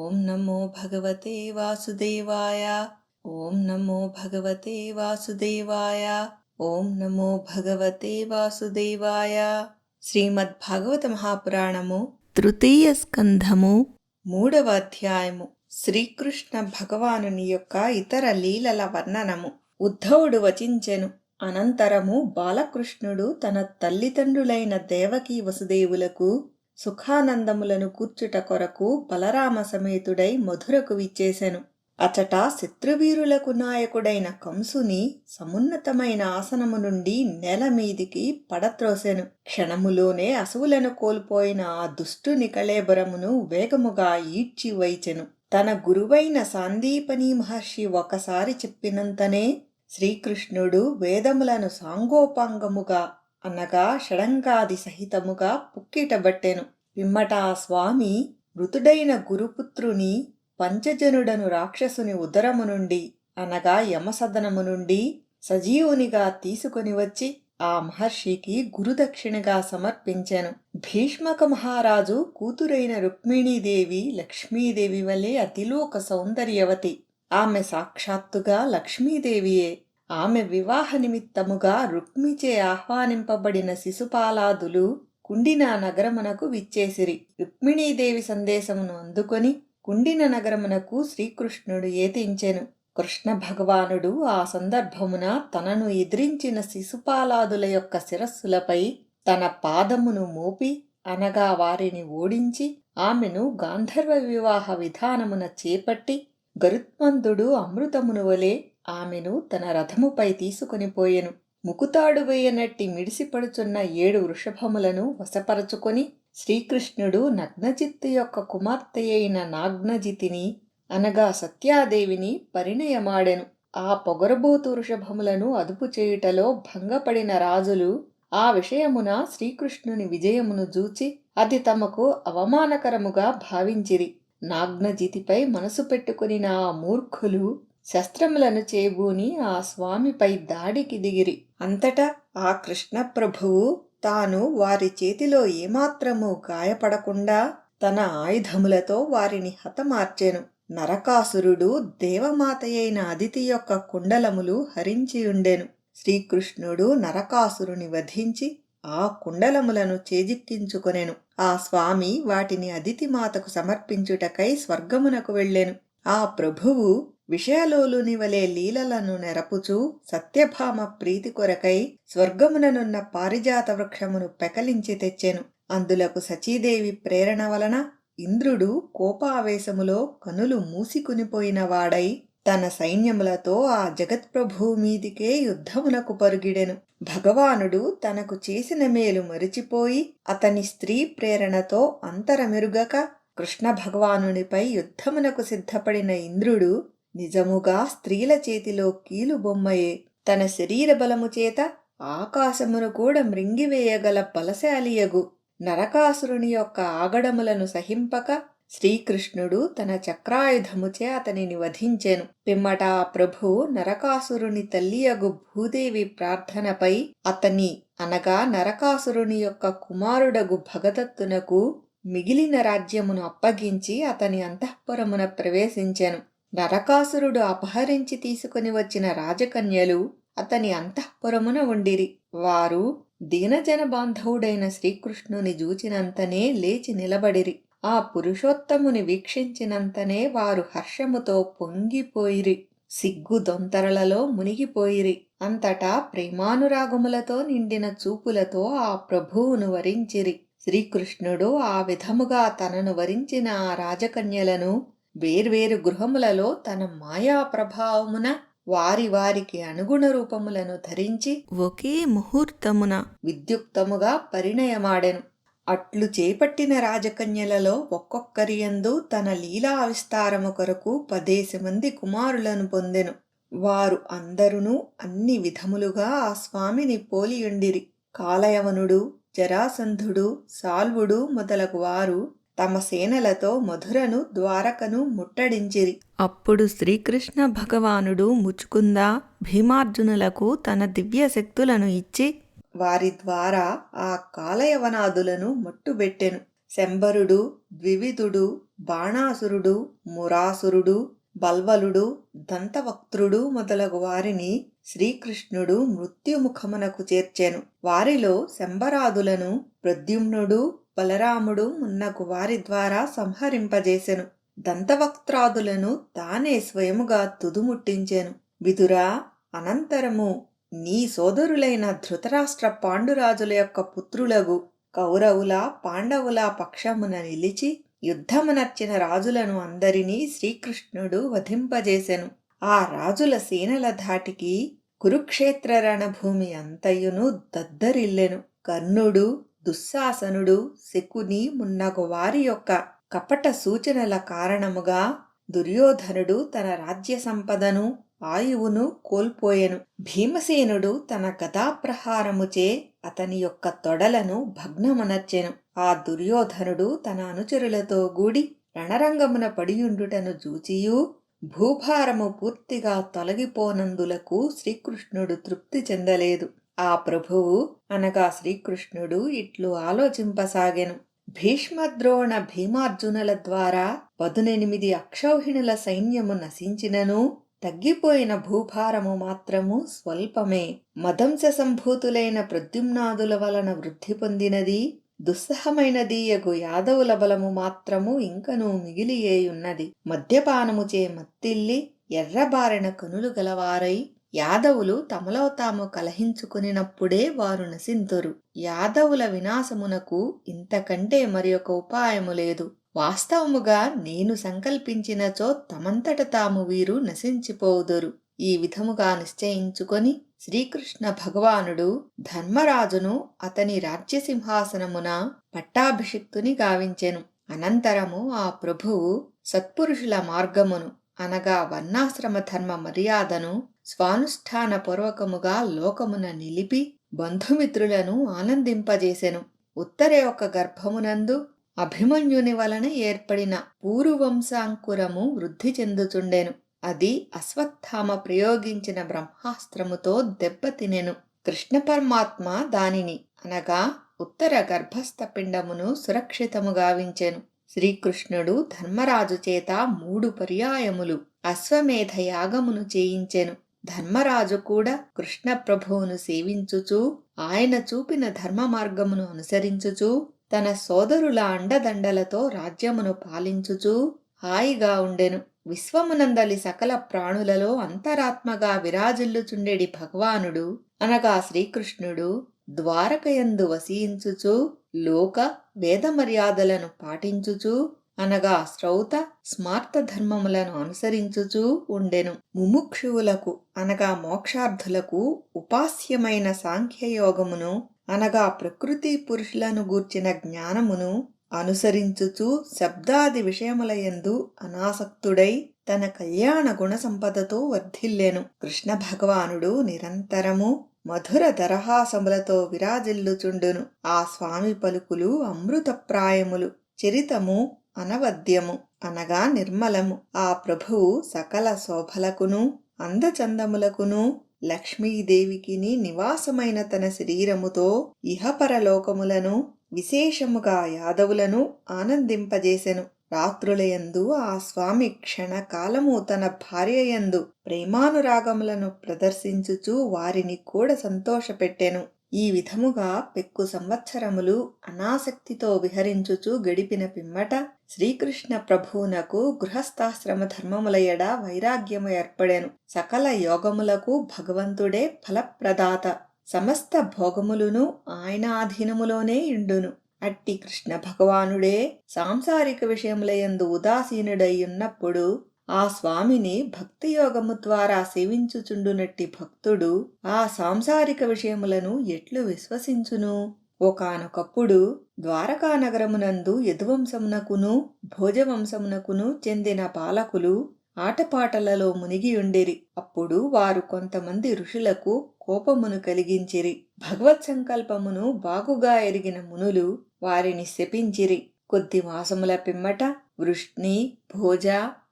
ఓం నమో భగవతే వాసుదేవాయ. ఓం నమో భగవతే వాసుదేవాయ. ఓం నమో భగవతే వాసుదేవాయ. శ్రీమద్ భాగవత మహాపురాణము తృతీయ స్కంధము మూడవ అధ్యాయము శ్రీకృష్ణ భగవానుని యొక్క ఇతర లీలల వర్ణనము. ఉద్ధవుడు వచించెను. అనంతరము బాలకృష్ణుడు తన తల్లిదండ్రులైన దేవకీ వసుదేవులకు సుఖానందములను కూర్చుట కొరకు బలరామ సమేతుడై మధురకు విచ్చేసెను. అచట శత్రువీరులకు నాయకుడైన కంసుని సమున్నతమైన ఆసనము నుండి నేల మీదికి పడత్రోసెను. క్షణములోనే అసువులను కోల్పోయిన ఆ దుష్టుని కళేబరమును వేగముగా ఈడ్చి వైచెను తన గురువైన సాందీపని మహర్షి ఒకసారి చెప్పినంతనే శ్రీకృష్ణుడు వేదములను సాంగోపాంగముగా అనగా షడంగాది సహితముగా పుక్కిటబట్టెను. పిమ్మట ఆ స్వామి మృతుడైన గురుపుత్రుని పంచజనుడను రాక్షసుని ఉదరము నుండి అనగా యమసదనము నుండి సజీవునిగా తీసుకొని వచ్చి ఆ మహర్షికి గురుదక్షిణగా సమర్పించెను. భీష్మక మహారాజు కూతురైన రుక్మిణీదేవి లక్ష్మీదేవి వలె అతిలోక సౌందర్యవతి. ఆమె సాక్షాత్తుగా లక్ష్మీదేవియే. ఆమె వివాహ నిమిత్తముగా రుక్మిచే ఆహ్వానింపబడిన శిశుపాలాదులు కుండిన నగరమునకు విచ్చేసిరి. రుక్మిణీదేవి సందేశమును అందుకొని కుండిన నగరమునకు శ్రీకృష్ణుడు ఏతించెను. కృష్ణ భగవానుడు ఆ సందర్భమున తనను ఎదిరించిన శిశుపాలాదుల యొక్క శిరస్సులపై తన పాదమును మోపి అనగా వారిని ఓడించి ఆమెను గాంధర్వ వివాహ విధానమున చేపట్టి గరుత్మంతుడు అమృతమును వలె ఆమెను తన రథముపై తీసుకొని పోయెను. ముకుతాడు వేయనట్టి మిడిసిపడుచున్న ఏడు వృషభములను వశపరచుకొని శ్రీకృష్ణుడు నగ్నజిత్తు యొక్క కుమార్తె అయిన నాగ్నజితిని అనగా సత్యాదేవిని పరిణయమాడెను. ఆ పొగరబోతు వృషభములను అదుపు చేయుటలో భంగపడిన రాజులు ఆ విషయమున శ్రీకృష్ణుని విజయమును జూచి అది తమకు అవమానకరముగా భావించిరి. నాగ్నజితిపై మనసు పెట్టుకుని నా మూర్ఖులు శస్త్రములను చేబూని ఆ స్వామిపై దాడికి దిగిరి. అంతటా ఆ కృష్ణ ప్రభువు తాను వారి చేతిలో ఏమాత్రము గాయపడకుండా తన ఆయుధములతో వారిని హతమార్చెను. నరకాసురుడు దేవమాతయైన అదితి యొక్క కుండలములు హరించియుండెను శ్రీకృష్ణుడు నరకాసురుని వధించి ఆ కుండలములను చేజిక్కించుకొనెను. ఆ స్వామి వాటిని అదితి మాతకు సమర్పించుటకై స్వర్గమునకు వెళ్ళెను. ఆ ప్రభువు విషయలోలుని వలె లీలలను నెరపుచూ సత్యభామ ప్రీతి కొరకై స్వర్గముననున్న పారిజాత వృక్షమును పెకలించి తెచ్చెను. అందులకు సచీదేవి ప్రేరణ వలన ఇంద్రుడు కోపావేశములో కనులు మూసికునిపోయిన వాడై తన సైన్యములతో ఆ జగత్ప్రభువు మీదికే యుద్ధమునకు పరుగిడెను. భగవానుడు తనకు చేసిన మేలు మరిచిపోయి అతని స్త్రీ ప్రేరణతో అంతరమెరుగక కృష్ణ భగవానునిపై యుద్ధమునకు సిద్ధపడిన ఇంద్రుడు నిజముగా స్త్రీల చేతిలో కీలు బొమ్మయే తన శరీర బలము చేత ఆకాశమును కూడా మృంగివేయగల బలశాలియగు నరకాసురుని యొక్క ఆగడములను సహింపక శ్రీకృష్ణుడు తన చక్రాయుధముచే అతనిని వధించెను. పిమ్మట ఆ ప్రభు నరకాసురుని తల్లియగు భూదేవి ప్రార్థనపై అతని అనగా నరకాసురుని యొక్క కుమారుడగు భగదత్తునకు మిగిలిన రాజ్యమును అప్పగించి అతని అంతఃపురమున ప్రవేశించెను. నరకాసురుడు అపహరించి తీసుకుని వచ్చిన రాజకన్యలు అతని అంతఃపురమున ఉండిరి. వారు దీనజన బాంధవుడైన శ్రీకృష్ణుని జూచినంతనే లేచి నిలబడిరి. ఆ పురుషోత్తముని వీక్షించినంతనే వారు హర్షముతో పొంగిపోయిరి. సిగ్గు దొంతరలలో మునిగిపోయిరి. అంతటా ప్రేమానురాగములతో నిండిన చూపులతో ఆ ప్రభువును వరించిరి. శ్రీకృష్ణుడు ఆ విధముగా తనను వరించిన ఆ రాజకన్యలను వేర్వేరు గృహములలో తన మాయా ప్రభావమున వారి వారికి అనుగుణ రూపములను ధరించి ఒకే ముహూర్తమున విద్యుక్తముగా పరిణయమాడెను. అట్లు చేపట్టిన రాజకన్యలలో ఒక్కొక్కరి యందు తన లీలా విస్తారము కొరకు పదేసి మంది కుమారులను పొందెను. వారు అందరును అన్ని విధములుగా ఆ స్వామిని పోలియుండిరి. కాలయవనుడు జరాసంధుడు సాల్వుడు మొదలగు వారు తమ సేనలతో మధురను ద్వారకను ముట్టడించిరి. అప్పుడు శ్రీకృష్ణ భగవానుడు ముచుకుంద భీమార్జునులకు తన దివ్య శక్తులను ఇచ్చి వారి ద్వారా ఆ కాలయవనాదులను మట్టుబెట్టెను. శంబరుడు ద్వివిధుడు బాణాసురుడు మురాసురుడు బల్వలుడు దంతవక్త్రుడు మొదలగు వారిని శ్రీకృష్ణుడు మృత్యుముఖమునకు చేర్చెను. వారిలో శంబరాదులను ప్రద్యుమ్నుడు బలరాముడు మున్నగు వారి ద్వారా సంహరింపజేసెను. దంతవక్త్రాదులను తానే స్వయముగా తుదుముట్టించెను. విదురా అనంతరము నీ సోదరులైన ధృతరాష్ట్ర పాండురాజుల యొక్క పుత్రులగు కౌరవుల పాండవుల పక్షమున నిలిచి యుద్ధమునర్చిన రాజులను అందరినీ శ్రీకృష్ణుడు వధింపజేసెను. ఆ రాజుల సేనల ధాటికి కురుక్షేత్ర రణభూమి అంతయును దద్దరిల్లెను. కర్ణుడు దుశ్శాసనుడు శకుని మున్నగు వారి యొక్క కపట సూచనల కారణముగా దుర్యోధనుడు తన రాజ్య సంపదను ఆయువును కోల్పోయెను. భీమసేనుడు తన గదాప్రహారముచే అతని యొక్క తొడలను భగ్నమునర్చెను ఆ దుర్యోధనుడు తన అనుచరులతో గూడి రణరంగమున పడియుండుటను చూచియూ భూభారము పూర్తిగా తొలగిపోనందులకు శ్రీకృష్ణుడు తృప్తి చెందలేదు. ఆ ప్రభువు అనగా శ్రీకృష్ణుడు ఇట్లు ఆలోచింపసాగెను. భీష్మద్రోణ భీమార్జునుల ద్వారా పదునెనిమిది అక్షౌహిణుల సైన్యము నశించినను తగ్గిపోయిన భూభారము మాత్రము స్వల్పమే. మదంశ సంభూతులైన ప్రద్యుమ్నాదుల వలన వృద్ధి పొందినది దుస్సహమైనది యగు యాదవుల బలము మాత్రము ఇంకనూ మిగిలియేయున్నది. మద్యపానముచే మత్తిల్లి ఎర్రబారిన కనులు గలవారై యాదవులు తమలో తాము కలహించుకునినప్పుడే వారు నశింతురు. యాదవుల వినాశమునకు ఇంతకంటే మరి ఒక ఉపాయము లేదు. వాస్తవముగా నేను సంకల్పించినచో తమంతట తాము వీరు నశించిపోదురు. ఈ విధముగా నిశ్చయించుకొని శ్రీకృష్ణ భగవానుడు ధర్మరాజును అతని రాజ్యసింహాసనమున పట్టాభిషిక్తుని గావించెను. అనంతరము ఆ ప్రభువు సత్పురుషుల మార్గమును అనగా వర్ణాశ్రమ ధర్మ మర్యాదను స్వానుష్ఠాన పూర్వకముగా లోకమున నిలిపి బంధుమిత్రులను ఆనందింపజేసెను. ఉత్తరే ఒక గర్భమునందు అభిమన్యుని వలన ఏర్పడిన పూర్వవంశాంకురము వృద్ధి చెందుచుండెను. అది అశ్వత్థామ ప్రయోగించిన బ్రహ్మాస్త్రముతో దెబ్బతినెను. కృష్ణ పరమాత్మ దానిని అనగా ఉత్తర గర్భస్థ పిండమును సురక్షితము గావించెను. శ్రీకృష్ణుడు ధర్మరాజు చేత మూడు పర్యాయములు అశ్వమేధ యాగమును చేయించెను. ధర్మరాజు కూడా కృష్ణప్రభువును సేవించుచూ సేవించుచు ఆయన చూపిన ధర్మ మార్గమును అనుసరించుచు తన సోదరుల అండదండలతో రాజ్యమును పాలించుచూ హాయిగా ఉండెను. విశ్వమునందలి సకల ప్రాణులలో అంతరాత్మగా విరాజిల్లుచుండెడి భగవానుడు అనగా శ్రీకృష్ణుడు ద్వారకయందు వసించుచు లోక వేద మర్యాదలను పాటించుచు అనగా శ్రౌత స్మార్త ధర్మములను అనుసరించుచూ ఉండెను. ముముక్షువులకు అనగా మోక్షార్థులకు ఉపాస్యమైన సాంఖ్యయోగమును అనగా ప్రకృతి పురుషులను గూర్చిన జ్ఞానమును అనుసరించుచు శబ్దాది విషయములయందు అనాసక్తుడై తన కళ్యాణ గుణ సంపదతో వర్ధిల్లెను. కృష్ణ భగవానుడు నిరంతరము మధుర దరహాసములతో విరాజిల్లుచుండును. ఆ స్వామి పలుకులు అమృతప్రాయములు. చరితము అనవద్యము అనగా నిర్మలము. ఆ ప్రభువు సకల శోభలకును అందచందములకును లక్ష్మీదేవికిని నివాసమైన తన శరీరముతో ఇహపరలోకములను విశేషముగా యాదవులను ఆనందింపజేసెను. రాత్రులయందు ఆ స్వామి క్షణకాలము తన భార్యయందు ప్రేమానురాగములను ప్రదర్శించుచు వారిని కూడా సంతోషపెట్టెను. ఈ విధముగా పెక్కు సంవత్సరములు అనాసక్తితో విహరించుచు గడిపిన పిమ్మట శ్రీకృష్ణ ప్రభువునకు గృహస్థాశ్రమ ధర్మముల ఎడ వైరాగ్యము ఏర్పడెను. సకల యోగములకు భగవంతుడే ఫలప్రదాత. సమస్త భోగములును ఆయన ఆధీనములోనే ఇండును. అట్టి కృష్ణ భగవానుడే సాంసారిక విషయములయందు ఉదాసీనుడై ఉన్నప్పుడు ఆ స్వామిని భక్తియోగము ద్వారా సేవించుచుండునట్టి భక్తుడు ఆ సాంసారిక విషయములను ఎట్లు విశ్వసించును? ఒకనొకప్పుడు ద్వారకానగరమునందు యదువంశమునకును భోజవంశమునకును చెందిన పాలకులు ఆటపాటలలో మునిగియుండిరి. అప్పుడు వారు కొంతమంది ఋషులకు కోపమును కలిగించిరి. భగవత్ సంకల్పమును బాగుగా ఎరిగిన మునులు వారిని శపించిరి. కొద్ది మాసముల పిమ్మట వృష్ణి భోజ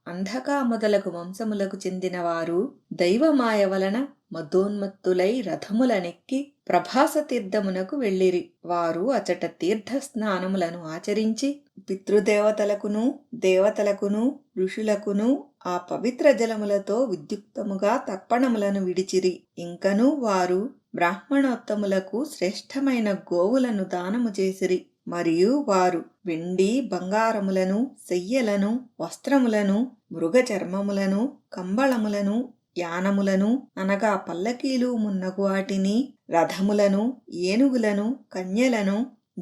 అంధక మొదలగు వంశములకు చెందిన వారు దైవమాయ వలన మదోన్మత్తులై రథములనెక్కి ప్రభాస తీర్థమునకు వెళ్ళిరి. వారు అచట తీర్థ స్నానములను ఆచరించి పితృదేవతలకును దేవతలకును ఋషులకును ఆ పవిత్ర జలములతో విద్యుక్తముగా తర్పణములను విడిచిరి. ఇంకను వారు బ్రాహ్మణోత్తములకు శ్రేష్టమైన గోవులను దానము చేసిరి. మరియు వారు వెండి బంగారములను శయ్యలను వస్త్రములను మృగ చర్మములను కంబళములను యానములను అనగా పల్లకీలు మున్నగు వాటిని రథములను ఏనుగులను కన్యలను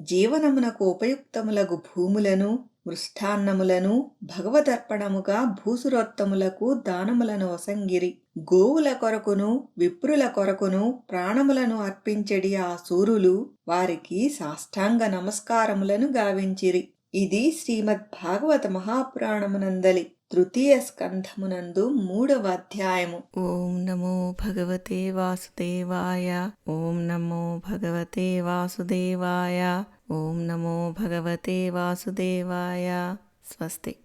జీవనమునకు ఉపయుక్తములగు భూములను మృష్టాన్నములను భగవదర్పణముగా భూసురోత్తములకు దానములను వసంగిరి. గోవుల కొరకును విప్రుల కొరకును ప్రాణములను అర్పించడి ఆ సూరులు వారికి సాష్టాంగ నమస్కారములను గావించిరి. ఇది శ్రీమద్ భాగవత మహాపురాణమునందలి. తృతీయ స్కంధమునందు మూడవ అధ్యాయము. ఓం నమో భగవతే వాసుదేవాయ. ఓం నమో భగవతే వాసుదేవాయ. ఓం నమో భగవతే వాసుదేవాయ. స్వస్తి.